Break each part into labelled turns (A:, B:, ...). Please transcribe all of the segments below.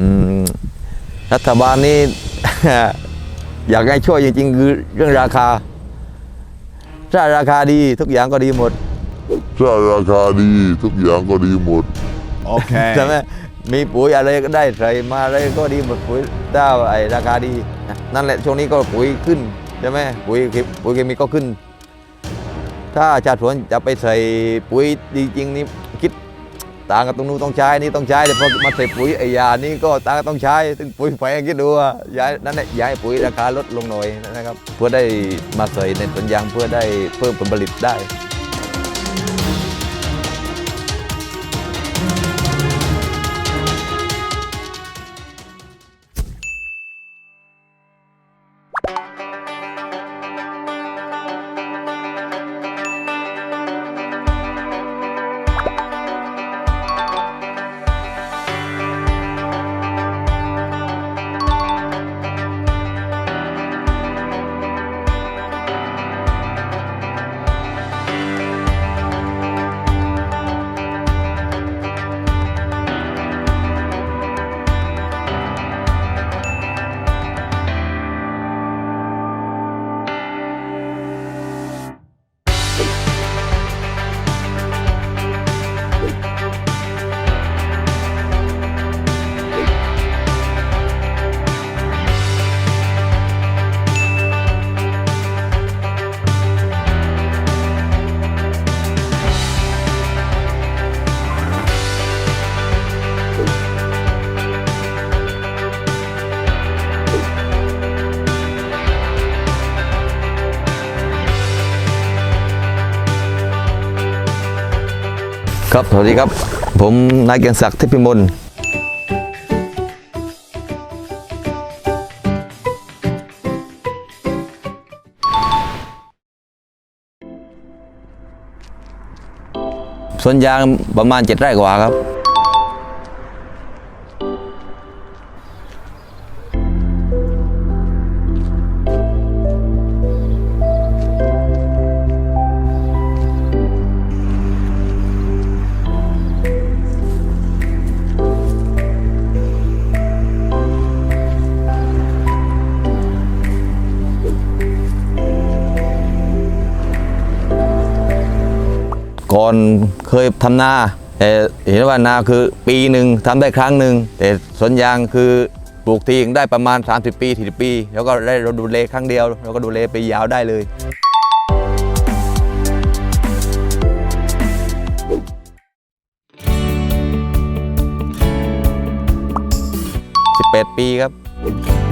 A: อืมรัฐบาลนี้ อยากให้ช่วยจริงๆคือเรื่องราคา ถ้าราคาดีทุกอย่างก็ดีหมด
B: ถ้าราคาดีทุกอย่างก็ดีหมด
C: Okay.
A: ใช่ไหมมีปุ๋ยอะไรก็ได้ใส่มาอะไรก็ดีหมดปุ๋ยถ้าไอราคาดีนะนั่นแหละช่วงนี้ก็ปุ๋ยขึ้นใช่ไหมปุ๋ยเคปุ๋ยเคมีก็ขึ้น ถ้าชาวสวนจะไปใส่ปุ๋ยดีจริงนี่คิด ต่างกับตรงนู้นต้องใช้นี่ต้องใช้แต่พอมาใส่ปุ๋ยไอ้ยานี่ก็ต่างก็ต้องใช้ถึงปุ๋ยแพงคิดดูว่าย้ายนั่นแหละย้ายปุ๋ยราคาลดลงหน่อยนะครับ เพื่อได้มาใส่ในสวนยางเพื่อได้เพิ่มผลผลิตได้ ครับ สวัสดีครับ ผมนายเกียงศักดิ์เทพพิมลสวนยางประมาณเจ็ดไร่กว่าครับ อนเคยทำนาแต่เห็นว่านาคือปีหนึ่งทำได้ครั้งหนึ่งแต่สวนยางคือปลูกทีงได้ประมาณ 30 ปี40ปี แล้วก็ได้เราดูแลครั้งเดียวแล้วก็ดูแลไปยาวได้เลย18ปีครับ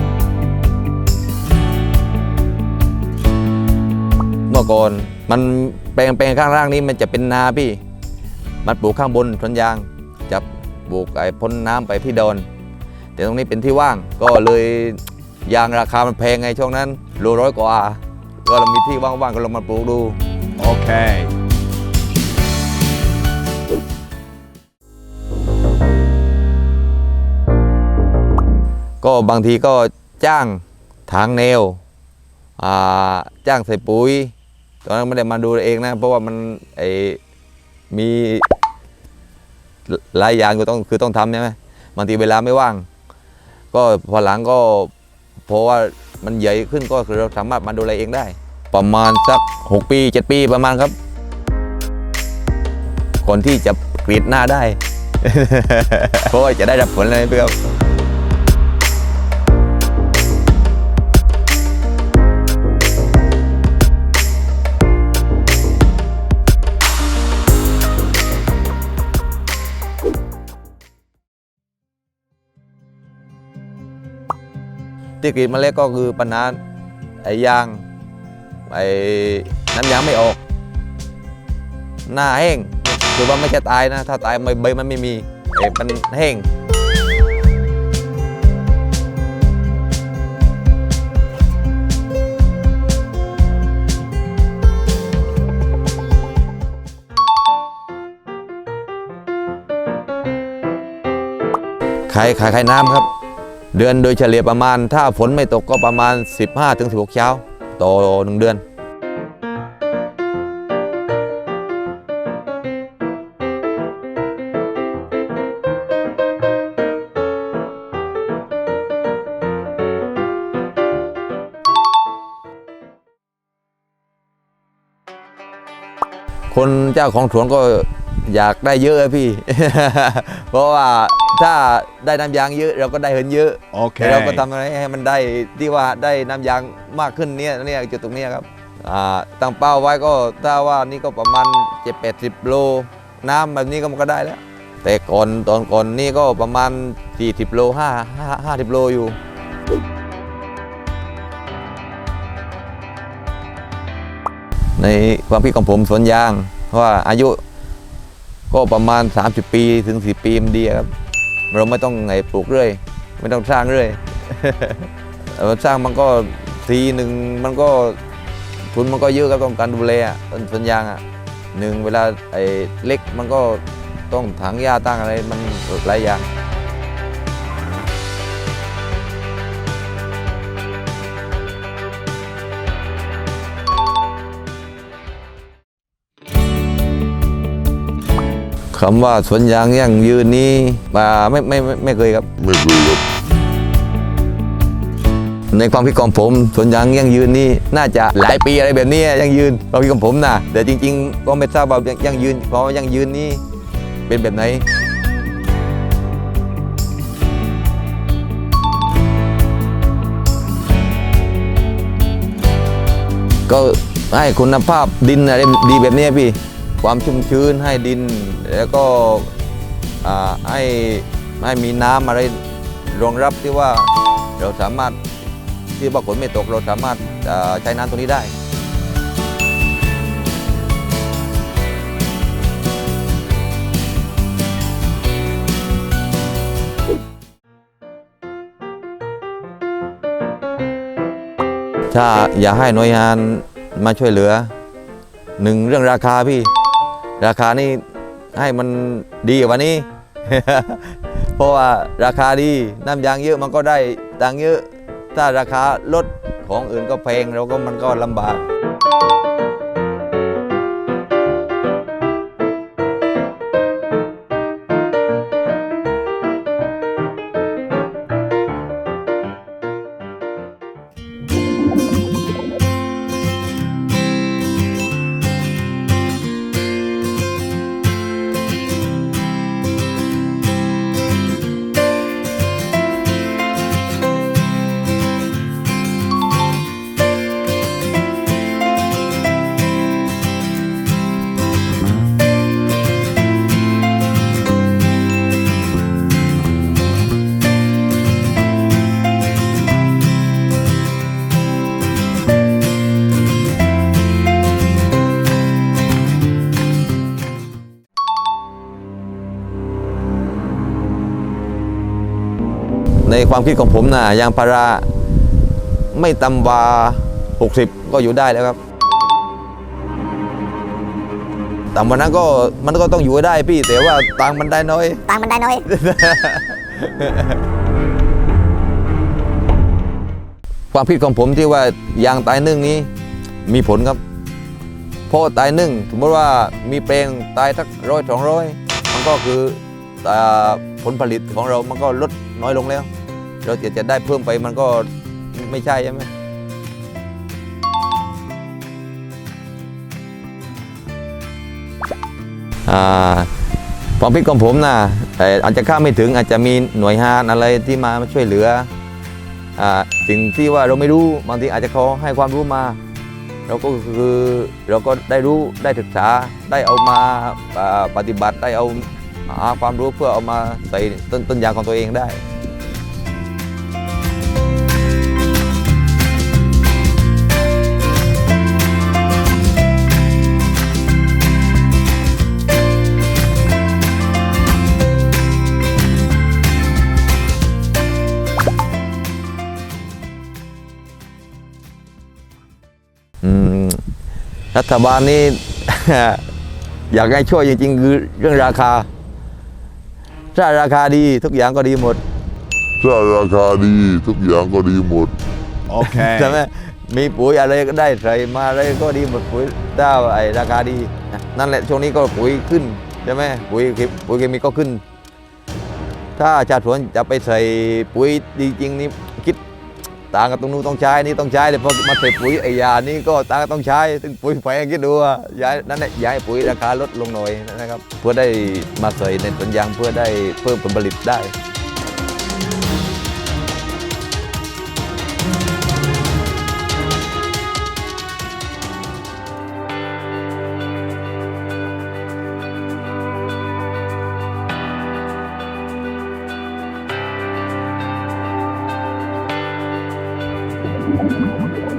A: ก่อน มันแปลงแปลงข้างล่างนี้มันจะเป็นนาพี่ มันปลูกข้างบนสวนยางจะปลูกไอ้พ้นน้ำไปที่โดนแต่ตรงนี้เป็นที่ว่างก็เลยยางราคามันแพงไงช่วงนั้นโลร้อยกว่า ก็เรามีที่ว่างๆก็ลองมาปลูกดู
C: Okay.
A: ก็บางทีก็จ้างถางแนวอ่าจ้างใส่ปุ๋ย ตอนนั้นไม่ได้มาดูเองนะ เพราะว่ามันไอมีหลายอย่างก็ต้องคือต้องทำใช่ไหมบางทีเวลาไม่ว่าง ก็พอหลังก็เพราะว่ามันใหญ่ขึ้นก็คือเราสามารถมาดูแลเองได้ ประมาณสัก 6 ปี 7 ปีประมาณครับก่อนที่จะกรีดหน้าได้ เพราะว่าจะได้รับผลอะไรเพื่อ ที่กรีดมาเล็กก็คือปัญหาไอ้ยางไอ้น้ำยางไม่ออก หน้าแห้งคือว่าไม่ใช่ตายนะ ถ้าตายใบใบมันไม่มีไอ้มันแห้งขายขายขายน้ำครับ เดือนโดยเฉลี่ยประมาณ ถ้าฝนไม่ตกก็ประมาณ 15-16 เช้า ต่อ 1 เดือน คนเจ้าของสวนก็อยากได้เยอะพี่ เพราะว่า ถ้าได้น้ำยางเยอะเราก็ได้เหินเยอะ
C: Okay.
A: แต่เราก็ทำอะไรให้มันได้ที่ว่าได้น้ำยางมากขึ้นเนี่ยเนี่ยจุดตรงเนี้ยครับอ่าตั้งเป้าไว้ก็ถ้าว่านี่ก็ประมาณเจ็ดแปดสิบโล น้ำแบบนี้ก็มันก็ได้แล้ว แต่ก่อนตอนก่อนนี่ก็ประมาณ 40โล5 5 50โลอยู่ในความคิดของผมสวนยางเพราะว่าอายุก็ประมาณ 30 ปีถึง 4 ปีมันดีครับ เราไม่ต้องไงปลูกเรื่อย ไม่ต้องสร้างเรื่อยสร้างมันก็ทีหนึ่งมันก็ทุนมันก็เยอะครับต้องการดูแลอะต้นสวนยางอะหนึ่งเวลาไอ้เล็กมันก็ต้องถังหญ้าตั้งอะไรมันหลายอย่าง คำว่าสวนยางยั่งยืนนี้มาไม่ไม่ไม่ไม่เคยครับ
B: ไม่เคยครับ
A: ในความคิดของผมสวนยางยั่งยืนนี่น่าจะหลายปีอะไรแบบนี้ยั่งยืนความคิดของผมนะแต่จริง ๆ ก็ไม่ทราบว่ายั่งยืนเพราะว่ายั่งยืนนี่เป็นแบบไหนก็ให้คุณภาพดินอะไรดีแบบนี้พี่ ความชุ่มชื้นให้ดิน แล้วก็ให้ให้มีน้ำอะไรรองรับที่ว่าเราสามารถที่ว่าฝนไม่ตกเราสามารถใช้น้ำตรงนี้ได้ถ้าอยากให้หน่วยงานมาช่วยเหลือหนึ่งเรื่องราคาพี่ ราคานี่ให้มันดีกว่านี้ เพราะว่าราคาดีน้ำยางเยอะมันก็ได้ตังเยอะ ถ้าราคาลดของอื่นก็แพงเราก็มันก็ลำบาก ในความคิดของผมนะยางพารา ไม่ต่ำกว่า 60 ก็อยู่ได้แล้วครับต่ำกว่านั้นก็มันก็ต้องอยู่ได้พี่แต่ว่าตังค์มันได้น้อย
D: ตังค์มันได้น้อย
A: ความคิดของผมที่ว่ายางตายนึ่งนี้มีผลครับเพราะตายนึ่งสมมติว่ามีแปลงตายสักร้อยสองร้อยมันก็คืออ่าผลผลิตของเรามันก็ลด น้อยลงแล้ว เราจะจะได้เพิ่มไปมันก็ไม่ใช่ใช่ไหมความคิดของผมนะแต่อาจจะข้าไม่ถึงอาจจะมีหน่วยงานอะไรที่มาช่วยเหลืออสิ่งที่ว่าเราไม่รู้บางทีอาจจะเขาให้ความรู้มา เราก็คือเราก็ได้รู้ได้ศึกษาได้เอามาอ่าปฏิบัติได้เอา หาความรู้เพื่อเอามาใส่ต้นต้นยางของตัวเองได้อืมรัฐบาลนี่อยากให้ช่วยจริงๆคือเรื่องราคา ถ้าราคาดีทุกอย่างก็ดีหมด
B: ถ้าราคาดีทุกอย่างก็ดีหมด
C: Okay.
A: ใช่ไหมมีปุ๋ยอะไรก็ได้ใส่มาอะไรก็ดีหมดปุ๋ยถ้าไอราคาดีนะนั่นแหละช่วงนี้ก็ปุ๋ยขึ้นใช่ไหมปุ๋ยเคปุ๋ยเคมีก็ขึ้น ถ้าชาวสวนจะไปใส่ปุ๋ยดีจริงนี่คิด ต่างกับตรงนู้นต้องใช้นี่ต้องใช้เลยพอมาใส่ปุ๋ยไอ้ยานี่ก็ต่างก็ต้องใช้ถึงปุ๋ยแพงคิดดูว่าย้ายนั่นแหละย้ายปุ๋ยราคาลดลงหน่อยนะครับ เพื่อได้มาใส่ในสวนยางเพื่อได้เพิ่มผลผลิตได้ Thank you.